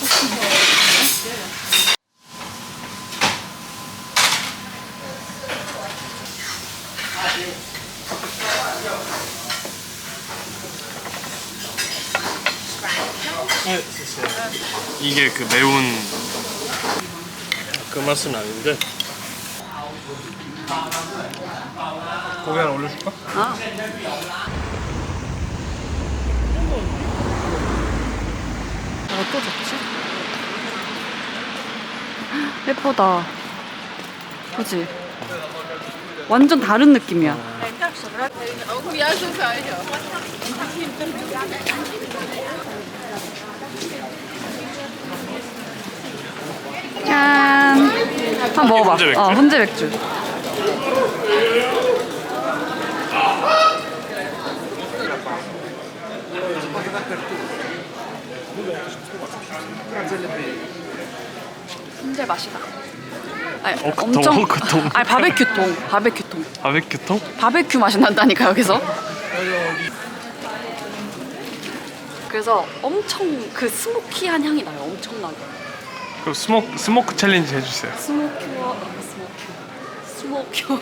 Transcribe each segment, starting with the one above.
네. 이게 그 매운 그 맛은 아닌데 고기 하나 올려줄까? 어. 뭐가 또 좋지? 예쁘다. 그지? 완전 다른 느낌이야. 짠. 한번 먹어봐. 훈제 맥주? 어, 훈제 맥주. 훈제 맛이다. 아니, 어, 그통, 엄청. 어, 그통. 아니 바베큐 통, 바베큐 통. 바베큐통? 바베큐 맛이 난다니까 여기서. 그래서 엄청 그 스모키한 향이 나요. 엄청나게. 그럼 스모크, 스모크 챌린지 해주세요 스모큐어 스모큐 스모큐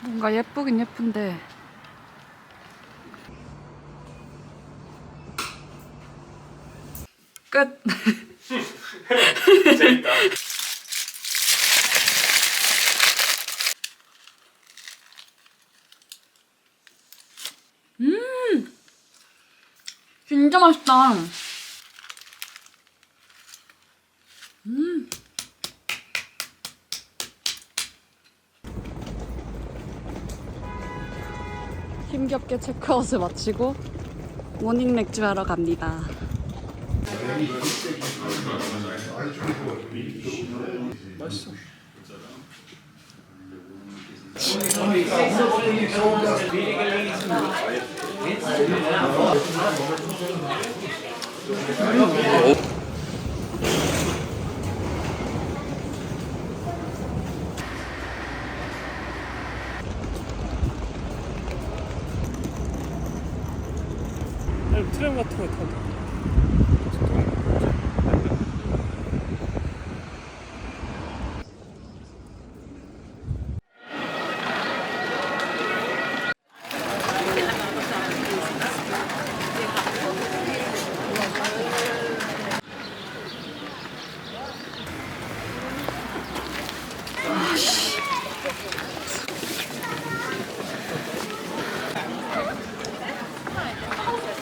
뭔가 예쁘긴 예쁜데. 끝. 진짜 맛있다. 힘겹게 체크아웃을 마치고 모닝 맥주 하러 갑니다. 트램 같은 거 타고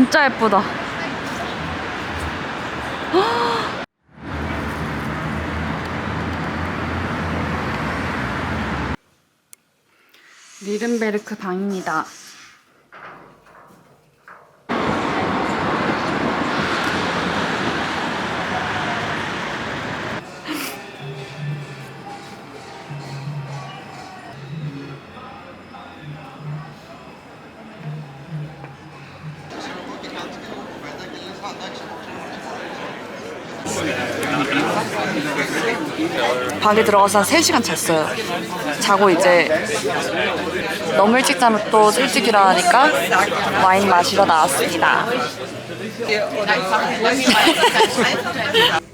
진짜 예쁘다. 리른베르크 방입니다. 방에 들어가서 한 3시간 잤어요. 자고 이제 너무 일찍 자면 또 일찍 일어나니까 와인 마시러 나왔습니다.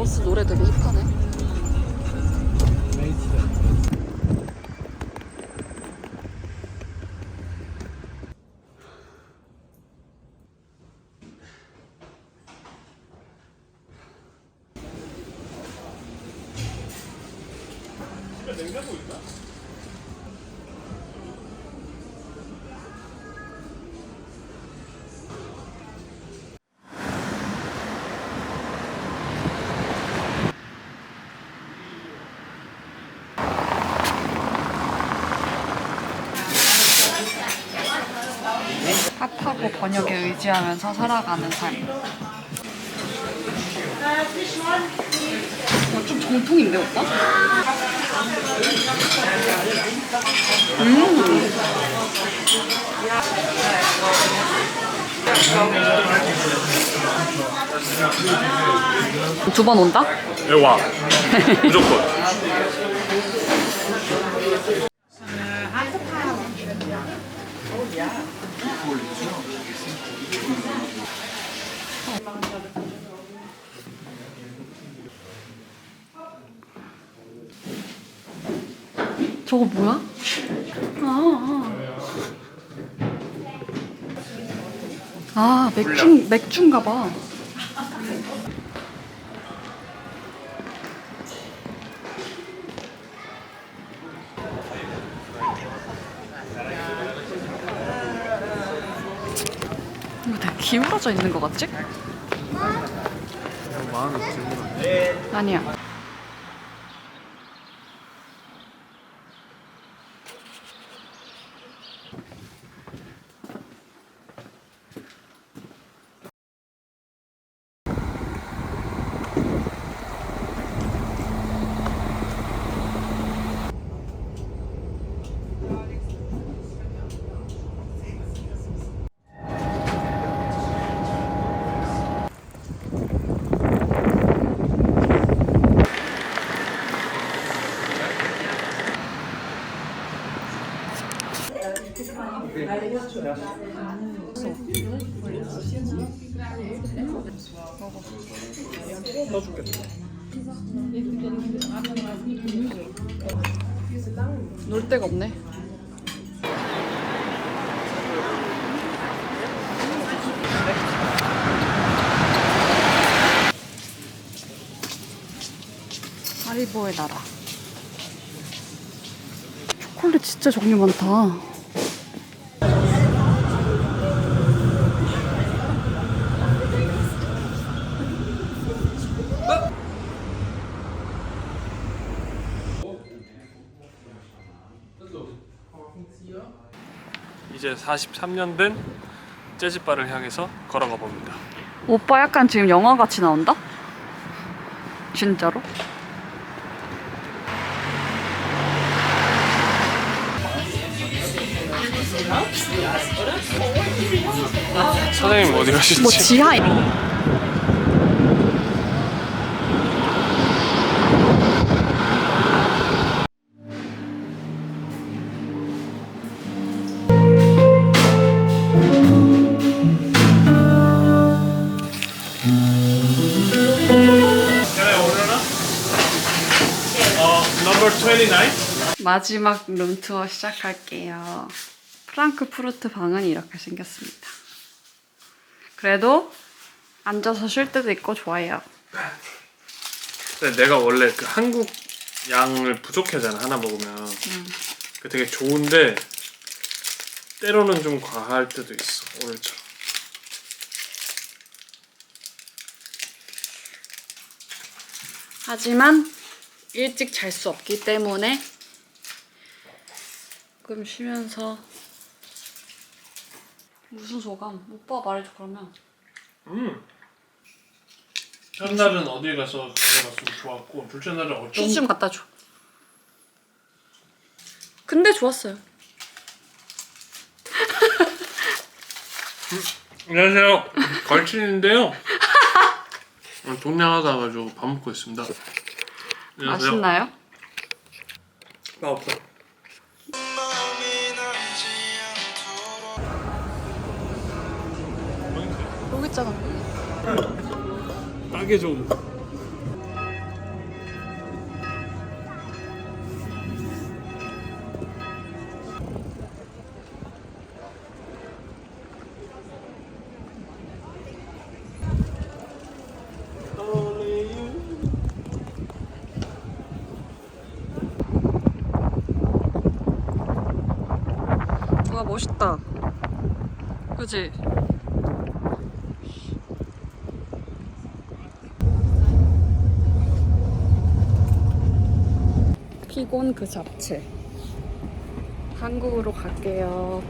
버스 노래 되게 힙하네. 냉장고 있나? 번역에 의지하면서 살아가는 삶. 어, 좀 정통인데, 오빠? 음. 두 번 온다? 여기 와. 무조건. 저거 뭐야? 아, 아. 아 맥주, 맥주인가 봐. 이거 되게 기울어져 있는 것 같지? 아니야. 놀 데가 없네. 하리보의 나라. 초콜릿 진짜 종류 많다. 이제 43년 된 재즈바를 향해서 걸어가 봅니다. 오빠 약간 지금 영화 같이 나온다? 진짜로? 사장님 어디 가시지? 뭐 지하 Can I order now? 어, number 29. 마지막 룸투어 시작할게요. 프랑크푸르트 방은 이렇게 생겼습니다. 그래도 앉아서 쉴 때도 있고 좋아요. 근데 내가 원래 그 한국 양을 부족하잖아 하나 먹으면. 그 되게 좋은데 때로는 좀 과할 때도 있어 오늘처럼. 하지만 일찍 잘 수 없기 때문에 조금 쉬면서 무슨 소감? 오빠 말해줘 그러면 음. 첫 날은 어디 가서 가서 좋았고 둘째 날은 어쩜 휴지 좀 갖다 줘. 근데 좋았어요. 안녕하세요. 걸친인데요. 오늘 동네 하다 가지고 밥 먹고 있습니다. 안녕하세요. 맛있나요? 나 없어. 오겠잖아. 따게 좀. 와 멋있다. 그지? 피곤 그 자체. 한국으로 갈게요.